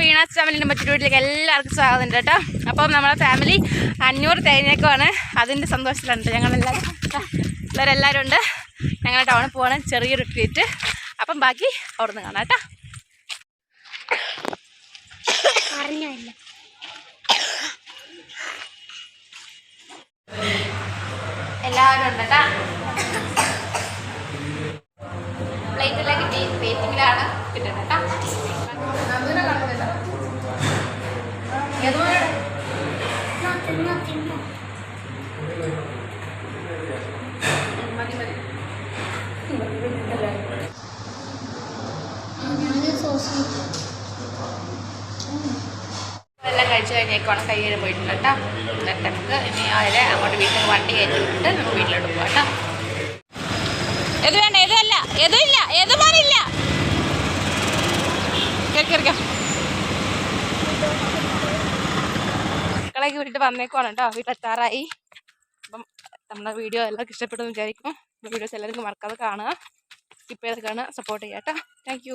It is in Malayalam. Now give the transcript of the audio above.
വീണാസ് ഫാമിലിന്റെ മറ്റൊരു വീട്ടിലേക്ക് എല്ലാവർക്കും സ്വാഗതം കേട്ടോ. അപ്പം നമ്മുടെ ഫാമിലി അഞ്ഞൂറ് തേങ്ങയൊക്കെയാണ് അതിന്റെ സന്തോഷത്തിലുണ്ട്. ഞങ്ങളെല്ലാവരും എല്ലാവരും ഉണ്ട്. ഞങ്ങൾ ടൗണിൽ പോവാണ്. ചെറിയൊരു ട്രീറ്റ് അപ്പം ബാക്കി അവിടെ നിന്ന് കാണാം കേട്ടോ. അറിഞ്ഞില്ല എല്ലാവരും ഉണ്ട് കേട്ടോ. പ്ലേറ്റിലേക്ക് വെയിറ്റിങ്ങിലാണ് കിട്ടുന്നത് കേട്ടോ. മതി ഞാൻ സോസ് എല്ലാം കഴിച്ചു കഴിഞ്ഞേക്കാണ് കൈ കയറി പോയിട്ടുണ്ട് കേട്ടോ. എന്നിട്ട് നമുക്ക് ഇനി അതിലെ അങ്ങോട്ട് വീട്ടിൽ വണ്ടി കയറ്റി വിട്ടിട്ട് നമുക്ക് വീട്ടിലോട്ട് പോകാം കേട്ടോ. എത് വേണ്ട? എതല്ല ഏതും ഇല്ല. ഏത് മാറില്ല. കേൾക്കാം മക്കളേക്ക് വിട്ടിട്ട് വന്നേക്കുവാണ് കേട്ടോ. വീട്ടിലെത്താറായി അപ്പം നമ്മുടെ വീഡിയോ എല്ലാവർക്കും ഇഷ്ടപ്പെട്ടെന്ന് വിചാരിക്കും വീഡിയോസ് എല്ലാവർക്കും മറക്കാതെ കാണുക. സ്കിപ്പ് ചെയ്ത് കാണുക സപ്പോർട്ട് ചെയ്യാം കേട്ടോ താങ്ക്